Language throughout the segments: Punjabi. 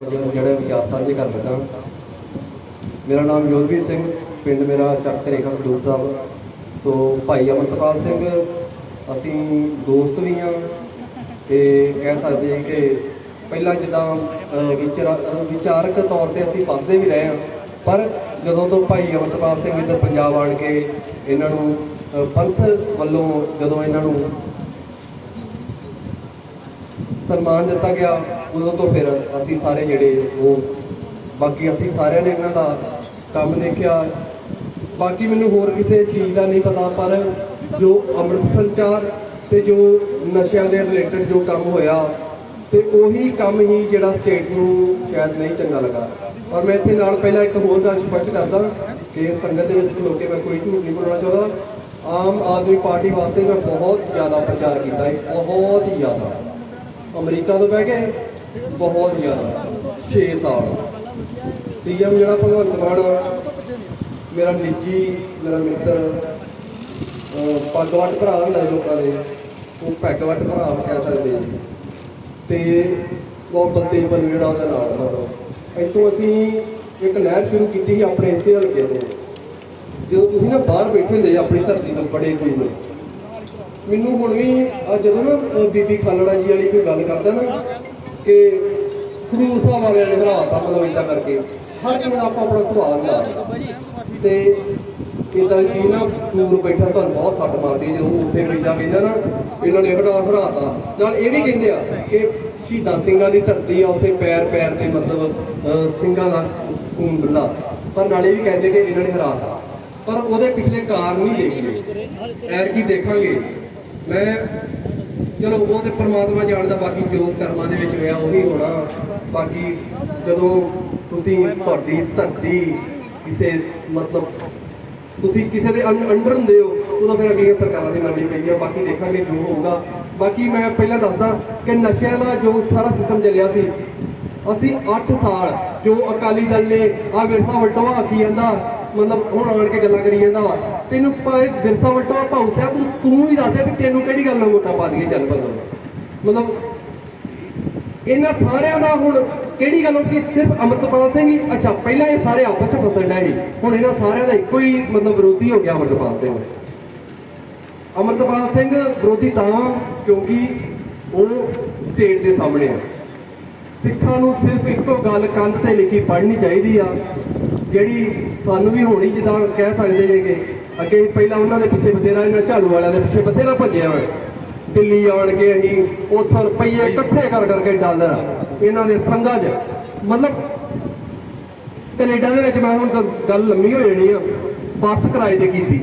ਜਿਹੜੇ ਵਿਚਾਰ ਸਾਂਝੇ ਕਰ ਲੱਗਾ। ਮੇਰਾ ਨਾਮ ਯੋਧਵੀਰ ਸਿੰਘ ਪਿੰਡ ਮੇਰਾ ਚੱਕ ਰੇਖਾ ਖਡੂਰ ਸਾਹਿਬ। ਸੋ ਭਾਈ ਅਮਰਤਪਾਲ ਸਿੰਘ ਅਸੀਂ ਦੋਸਤ ਵੀ ਹਾਂ ਤੇ ਕਹਿ ਸਕਦੇ ਹਾਂ ਕਿ ਪਹਿਲਾਂ ਜਿੱਦਾਂ ਅਹ, ਵਿਚਾਰਕ ਤੌਰ ਤੇ ਅਸੀਂ ਫਸਦੇ ਵੀ ਰਹੇ ਹਾਂ। ਪਰ ਜਦੋਂ ਤੋਂ ਭਾਈ ਅਮਰਤਪਾਲ ਸਿੰਘ ਇੱਧਰ ਪੰਜਾਬ ਆਣ ਕੇ ਇਹਨਾਂ ਨੂੰ ਪੰਥ ਵੱਲੋਂ ਜਦੋਂ ਇਹਨਾਂ ਨੂੰ ਸਨਮਾਨ ਦਿੱਤਾ ਗਿਆ, ਉਦੋਂ ਤੋਂ ਫਿਰ ਅਸੀਂ ਸਾਰੇ ਜਿਹੜੇ ਉਹ, ਬਾਕੀ ਅਸੀਂ ਸਾਰਿਆਂ ਨੇ ਇਹਨਾਂ ਦਾ ਕੰਮ ਦੇਖਿਆ। ਬਾਕੀ ਮੈਨੂੰ ਹੋਰ ਕਿਸੇ ਚੀਜ਼ ਦਾ ਨਹੀਂ ਪਤਾ, ਪਰ ਜੋ ਅੰਮ੍ਰਿਤ ਸੰਚਾਰ ਤੇ ਜੋ ਨਸ਼ਿਆਂ ਦੇ ਰਿਲੇਟਡ ਜੋ ਕੰਮ ਹੋਇਆ, ਤੇ ਉਹੀ ਕੰਮ ਹੀ ਜਿਹੜਾ ਸਟੇਟ ਨੂੰ ਸ਼ਾਇਦ ਨਹੀਂ ਚੰਗਾ ਲੱਗਾ। ਔਰ ਮੈਂ ਇੱਥੇ ਨਾਲ ਪਹਿਲਾਂ ਇੱਕ ਹੋਰ ਗੱਲ ਸਪਸ਼ਟ ਕਰਦਾ ਕਿ ਸੰਗਤ ਦੇ ਵਿੱਚ ਖਲੋ ਕੇ ਮੈਂ ਕੋਈ ਝੂਠ ਨਹੀਂ ਬੋਲਣਾ ਚਾਹੁੰਦਾ। ਆਮ ਆਦਮੀ ਪਾਰਟੀ ਵਾਸਤੇ ਮੈਂ ਬਹੁਤ ਜ਼ਿਆਦਾ ਪ੍ਰਚਾਰ ਕੀਤਾ ਹੈ ਬਹੁਤ ਹੀ ਜ਼ਿਆਦਾ। ਅਮਰੀਕਾ ਤੋਂ ਬਹਿ ਕੇ ਬਹੁਤ ਜ਼ਿਆਦਾ 6 ਸਾਲ। ਸੀਐਮ ਜਿਹੜਾ ਭਗਵੰਤ ਮਾਨ ਮੇਰਾ ਨਿੱਜੀ, ਮੇਰਾ ਮਿੱਤਰ, ਅਹ ਪੱਗਵੱਟ ਭਰਾ ਹੁੰਦਾ ਲੋਕਾਂ ਦੇ, ਉਹ ਪੈਗਵੱਟ ਭਰਾ ਕਹਿ ਸਕਦੇ ਜੀ ਤੇ ਬਹੁਤ ਬੰਦੇ ਬਣ ਜਿਹੜਾ ਉਹਦਾ ਨਾਮ ਮਤਲਬ ਇੱਥੋਂ ਅਸੀਂ ਇੱਕ ਲਹਿਰ ਸ਼ੁਰੂ ਕੀਤੀ ਸੀ, ਆਪਣੇ ਇਸੇ ਹਲਕੇ ਤੋਂ ਜਦੋਂ ਤੁਸੀਂ ਨਾ ਬਾਹਰ ਬੈਠੇ ਹੁੰਦੇ ਜੀ ਆਪਣੀ ਧਰਤੀ ਤੋਂ ਬੜੇ ਦੂਰ ਮੈਨੂੰ ਹੁਣ ਵੀ ਜਦੋਂ ਨਾ ਬੀਬੀ ਖਾਲੜਾ ਜੀ ਵਾਲੀ ਕੋਈ ਗੱਲ ਕਰਦਾ ਨਾ, ਕਿ ਖਡੂਰ ਸਾਹਿਬ ਵਾਲਿਆਂ ਨੇ ਹਰਾਤਾ ਮਤਲਬ ਏਦਾਂ ਕਰਕੇ। ਹਰ ਕਿਸੇ ਦਾ ਆਪਣਾ ਸੁਭਾਅ ਹੁੰਦਾ ਤੇ ਇਦਾਂ ਜੀ ਨਾ, ਦੂਰ ਬੈਠਾ ਤੁਹਾਨੂੰ ਬਹੁਤ ਸੱਟ ਮਾਰਦੀ ਜਦੋਂ ਉੱਥੇ ਬੈਠਾ ਕਹਿੰਦਾ ਨਾ, ਇਹਨਾਂ ਨੇ ਹਰਾ ਹਰਾਤਾ ਨਾਲ ਇਹ ਵੀ ਕਹਿੰਦੇ ਆ ਕਿ ਸ਼ਹੀਦਾਂ ਸਿੰਘਾਂ ਦੀ ਧਰਤੀ ਆ, ਉੱਥੇ ਪੈਰ ਪੈਰ ਤੇ ਮਤਲਬ ਸਿੰਘਾਂ ਦਾ ਖੂਨ ਡੁੱਲਾ। ਪਰ ਨਾਲੇ ਵੀ ਕਹਿੰਦੇ ਕਿ ਇਹਨਾਂ ਨੇ ਹਰਾਤਾ ਪਰ ਉਹਦੇ ਪਿਛਲੇ ਕਾਰਨ ਨਹੀਂ ਦੇਖਦੇ ਐਰ ਕੀ ਦੇਖਾਂਗੇ। ਮੈਂ ਚਲੋ ਉਹ ਤੇ ਪ੍ਰਮਾਤਮਾ ਜਾਣਦਾ ਬਾਕੀ ਜੋ ਕਰਮਾਂ ਦੇ ਵਿੱਚ ਹੋਇਆ ਉਹੀ ਹੋਣਾ। ਬਾਕੀ ਜਦੋਂ ਤੁਸੀਂ ਤੁਹਾਡੀ ਧਰਤੀ ਕਿਸੇ ਮਤਲਬ ਤੁਸੀਂ ਕਿਸੇ ਦੇ ਅੰ- ਅੰਡਰ ਹੁੰਦੇ ਹੋ, ਉਦੋਂ ਫਿਰ ਅਗਲੀਆਂ ਸਰਕਾਰਾਂ ਦੀ ਮੰਨਣੀ ਪੈਂਦੀ ਹੈ ਬਾਕੀ ਦੇਖਾਂਗੇ ਜੋ ਹੋਊਗਾ। ਬਾਕੀ ਮੈਂ ਪਹਿਲਾਂ ਦੱਸਦਾ ਕਿ ਨਸ਼ਿਆਂ ਦਾ ਜੋ ਸਾਰਾ ਸਿਸਟਮ ਚੱਲਿਆ ਸੀ, ਅਸੀਂ 8 ਸਾਲ ਜੋ ਅਕਾਲੀ ਦਲ ਨੇ ਆ ਵਿਰਸਾ ਵਲਟਵਾ ਆਖੀ ਜਾਂਦਾ ਮਤਲਬ ਹੁਣ ਆਣ ਕੇ ਗੱਲਾਂ ਕਰੀ ਜਾਂਦਾ ਵਾ ਤੈਨੂੰ ਭਾਵੇਂ ਵਿਰਸਾ ਵਲਟਵਾ ਭਾਉਸਿਆ ਤੂੰ ਤੂੰ ਹੀ ਦੱਸ ਦੇ ਵੀ ਤੈਨੂੰ ਕਿਹੜੀ ਗੱਲ ਨਾਲ ਵੋਟਾਂ ਪਾ ਦਈਏ ਚੱਲ ਬੰਦਾ ਮਤਲਬ ਇਹਨਾਂ ਸਾਰਿਆਂ ਦਾ ਹੁਣ ਕਿਹੜੀ ਗੱਲੋਂ ਕਿ ਸਿਰਫ ਅਮਰਤਪਾਲ ਸਿੰਘ ਹੀ। ਅੱਛਾ, ਪਹਿਲਾਂ ਇਹ ਸਾਰੇ ਆਪਸ ਵਿੱਚ ਫਸਣ ਡਏ ਸੀ। ਹੁਣ ਇਹਨਾਂ ਸਾਰਿਆਂ ਦਾ ਇੱਕੋ ਹੀ ਮਤਲਬ ਵਿਰੋਧੀ ਹੋ ਗਿਆ ਅਮਰਤਪਾਲ ਸਿੰਘ। ਅਮਰਤਪਾਲ ਸਿੰਘ ਵਿਰੋਧੀ ਤਾਂ ਕਿਉਂਕਿ ਉਹ ਸਟੇਟ ਦੇ ਸਾਹਮਣੇ ਆ। ਸਿੱਖਾਂ ਨੂੰ ਸਿਰਫ ਇੱਕੋ ਗੱਲ ਕੰਧ ਤੇ ਲਿਖੀ ਪੜ੍ਹਨੀ ਚਾਹੀਦੀ ਆ। ਜਿਹੜੀ ਸਾਨੂੰ ਵੀ ਹੋਣੀ ਜਿੱਦਾਂ ਕਹਿ ਸਕਦੇ ਜੇ ਕਿ ਅੱਗੇ ਪਹਿਲਾਂ ਉਹਨਾਂ ਦੇ ਪਿੱਛੇ ਬਥੇਰਾ ਇਹਨਾਂ ਝਾੜੂ ਵਾਲਿਆਂ ਦੇ ਪਿੱਛੇ ਬਥੇਰਾ ਭੱਜਿਆ ਹੋਇਆ। ਦਿੱਲੀ ਆਣ ਕੇ ਅਸੀਂ ਉੱਥੋਂ ਰੁਪਈਏ ਇਕੱਠੇ ਕਰ ਕਰਕੇ ਡਾਲਰ ਇਹਨਾਂ ਦੇ ਸੰਘਾਂ 'ਚ। ਮਤਲਬ ਕੈਨੇਡਾ ਦੇ ਵਿੱਚ ਮੈਂ ਹੁਣ ਤਾਂ ਗੱਲ ਲੰਮੀ ਹੋ ਜਾਣੀ ਆ। ਬੱਸ ਕਿਰਾਏ ਤੇ ਕੀਤੀ।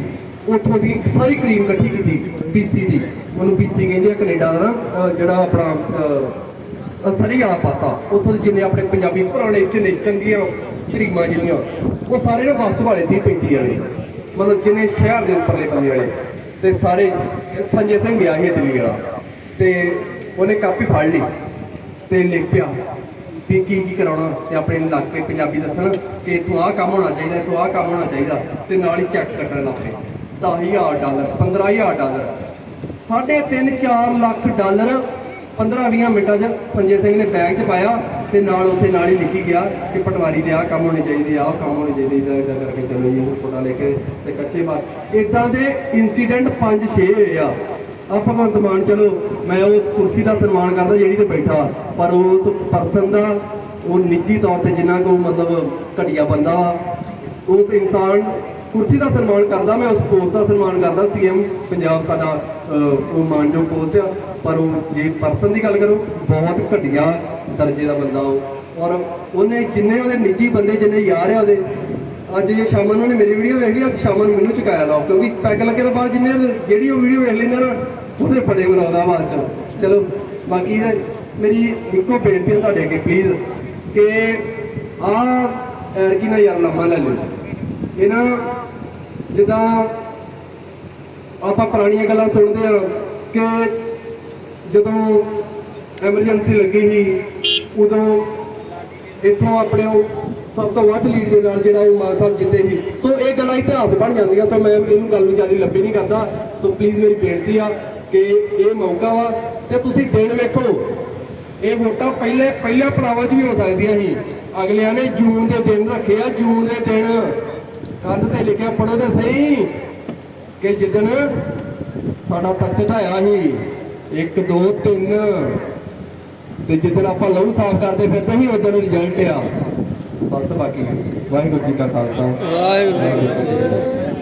ਉੱਥੋਂ ਦੀ ਸਾਰੀ ਕਰੀਮ ਇਕੱਠੀ ਕੀਤੀ BC ਦੀ। ਉਹਨੂੰ BC ਕਹਿੰਦੇ ਆ ਕੈਨੇਡਾ ਦਾ ਨਾ ਜਿਹੜਾ ਆਪਣਾ ਅਹ, ਸਰੀ ਵਾਲਾ ਪਾਸਾ। ਉੱਥੋਂ ਦੇ ਜਿੰਨੇ ਆਪਣੇ ਪੰਜਾਬੀ ਪੁਰਾਣੇ ਜਿੰਨੇ ਚੰਗੀਆਂ ਕਰੀਮਾਂ ਜਿਹੜੀਆਂ, ਉਹ ਸਾਰੇ ਨੇ ਬੱਸ ਵਾਲੇ ਦੀ ਪੈਂਦੀਆਂ ਨੇ ਮਤਲਬ ਜਿੰਨੇ ਸ਼ਹਿਰ ਦੇ ਉੱਪਰਲੇ ਪੰਨੇ ਵਾਲੇ, ਤੇ ਸਾਰੇ ਸੰਜੇ ਸਿੰਘ ਗਿਆ ਸੀ ਦਿੱਲੀ ਵਾਲਾ, ਤੇ ਉਹਨੇ ਕਾਪੀ ਫੜ ਲਈ ਤੇ ਲਿਖ ਪਿਆ ਵੀ ਕੀ ਕੀ ਕਰਾਉਣਾ ਤੇ ਆਪਣੇ ਇਲਾਕੇ ਪੰਜਾਬੀ ਦੱਸਣ ਕਿ ਇਥੋਂ ਆਹ ਕੰਮ ਹੋਣਾ ਚਾਹੀਦਾ, ਇਥੋਂ ਆਹ ਕੰਮ ਹੋਣਾ ਚਾਹੀਦਾ ਤੇ ਨਾਲ ਹੀ ਚੈੱਕ ਕੱਟਣ ਲੱਗ ਪਏ। 10000 ਡਾਲਰ 15000 ਡਾਲਰ, ਸਾਢੇ ਤਿੰਨ 4 ਲੱਖ ਡਾਲਰ 15-20 ਮਿੰਟਾਂ 'ਚ ਸੰਜੇ ਸਿੰਘ ਨੇ ਬੈਗ 'ਚ ਪਾਇਆ ਤੇ ਨਾਲ ਉੱਥੇ ਨਾਲ ਹੀ ਲਿਖੀ ਗਿਆ ਕਿ ਪਟਵਾਰੀ ਦੇ ਆਹ ਕੰਮ ਹੋਣੇ ਚਾਹੀਦੇ ਆਹ ਕੰਮ ਹੋਣੇ ਚਾਹੀਦੇ ਇਦਾਂ ਇਦਾਂ ਕਰਕੇ ਚੱਲੋ ਜੀ ਉਹ ਫੋਟਾ ਲੈ ਕੇ ਤੇ ਕੱਚੇ ਬਾਤ ਇਦਾਂ ਦੇ ਇਨਸੀਡੈਂਟ 5-6 ਹੋਏ ਆ। ਆ ਭਗਵੰਤ ਮਾਨ ਚਲੋ, ਮੈਂ ਉਸ ਕੁਰਸੀ ਦਾ ਸਨਮਾਨ ਕਰਦਾ ਜਿਹੜੀ ਤੇ ਬੈਠਾ, ਪਰ ਉਸ ਪਰਸਨ ਦਾ ਉਹ ਨਿੱਜੀ ਤੌਰ ਤੇ ਜਿੰਨਾ ਕੋ ਮਤਲਬ ਘਟੀਆ ਬੰਦਾ ਉਸ ਇਨਸਾਨ ਕੁਰਸੀ ਦਾ ਸਨਮਾਨ ਕਰਦਾ, ਮੈਂ ਉਸ ਪੋਸਟ ਦਾ ਸਨਮਾਨ ਕਰਦਾ, ਸੀਐਮ ਪੰਜਾਬ ਸਾਡਾ ਉਹ ਮਾਨਯੋਗ ਪੋਸਟ ਆ। ਪਰ ਉਹ ਜੇ ਪਰਸਨ ਦੀ ਗੱਲ ਕਰੋ, ਬਹੁਤ ਘਟੀਆ ਦਰਜੇ ਦਾ ਬੰਦਾ ਉਹ। ਔਰ ਉਹਨੇ ਜਿੰਨੇ ਉਹਦੇ ਨਿੱਜੀ ਬੰਦੇ, ਜਿੰਨੇ ਯਾਰ ਆ ਉਹਦੇ, ਅੱਜ ਜੇ ਸ਼ਾਮ ਨੂੰ ਉਹਨੇ ਮੇਰੀ ਵੀਡੀਓ ਵੇਖ ਲਈ, ਅੱਜ ਸ਼ਾਮ ਨੂੰ ਮੈਨੂੰ ਚੁਕਾਇਆ ਲਾਓ ਕਿਉਂਕਿ ਪੈਗ ਲੱਗੇ ਤੋਂ ਬਾਅਦ ਜਿੰਨੇ ਜਿਹੜੀ ਉਹ ਵੀਡੀਓ ਵੇਖ ਲੈਂਦਾ ਨਾ, ਉਹਦੇ ਫੜੇ ਬਣਾਉਂਦਾ ਬਾਅਦ ਚ। ਚਲੋ, ਬਾਕੀ ਇਹਦੇ ਮੇਰੀ ਇੱਕੋ ਬੇਨਤੀ ਹੈ ਤੁਹਾਡੇ ਅੱਗੇ ਪਲੀਜ਼ ਕਿ ਆ ਐਰਕੀ ਨਾ ਯਾਰ ਲੰਮਾ ਲੈ ਲਓ। ਇਹ ਜਿੱਦਾਂ ਆਪਾਂ ਪੁਰਾਣੀਆਂ ਗੱਲਾਂ ਸੁਣਦੇ ਆ ਕਿ ਜਦੋਂ ਐਮਰਜੈਂਸੀ ਲੱਗੀ ਸੀ, ਉਦੋਂ ਇੱਥੋਂ ਆਪਣੇ ਸਭ ਤੋਂ ਵੱਧ ਲੀਡ ਦੇ ਨਾਲ ਜਿਹੜਾ ਉਹ ਮਾਨ ਸਾਹਿਬ ਜਿੱਤੇ ਸੀ। ਸੋ ਇਹ ਗੱਲਾਂ ਇਤਿਹਾਸ ਬਣ ਜਾਂਦੀਆਂ, ਸੋ ਮੈਂ ਇਹਨੂੰ ਗੱਲ ਨੂੰ ਜ਼ਿਆਦਾ ਲੰਬੀ ਨਹੀਂ ਕਰਦਾ। ਸੋ ਪਲੀਜ਼ ਮੇਰੀ ਬੇਨਤੀ ਆ ਕਿ ਇਹ ਮੌਕਾ ਵਾ ਤੇ ਤੁਸੀਂ ਦਿਨ ਵੇਖੋ, ਇਹ ਵੋਟਾਂ ਪਹਿਲੇ ਪਹਿਲੇ ਪੜਾਵਾਂ 'ਚ ਵੀ ਹੋ ਸਕਦੀਆਂ ਸੀ। ਅਗਲਿਆਂ ਨੇ ਜੂਨ ਦੇ ਦਿਨ ਰੱਖੇ ਆ, ਜੂਨ ਦੇ ਦਿਨ ਕੰਧ ਤੇ ਲਿਖਿਆ ਪੜੋ ਤੇ ਸਹੀ ਕਿ ਜਿੱਦਣ ਸਾਡਾ ਤਖਤ ਢਾਇਆ ਸੀ 1 2 3 ਤੇ ਜਿੱਦਣ ਆਪਾਂ ਲਹੂ ਸਾਫ਼ ਕਰਦੇ ਫਿਰਦੇ ਸੀ ਉਦੋਂ ਰਿਜ਼ਲਟ ਆ। ਬਸ ਬਾਕੀ ਵਾਹਿਗੁਰੂ ਜੀ ਕਾ ਖਾਲਸਾ। ਵਾਹਿਗੁਰੂ ਜੀ ਕੀ ਫਤਿਹ।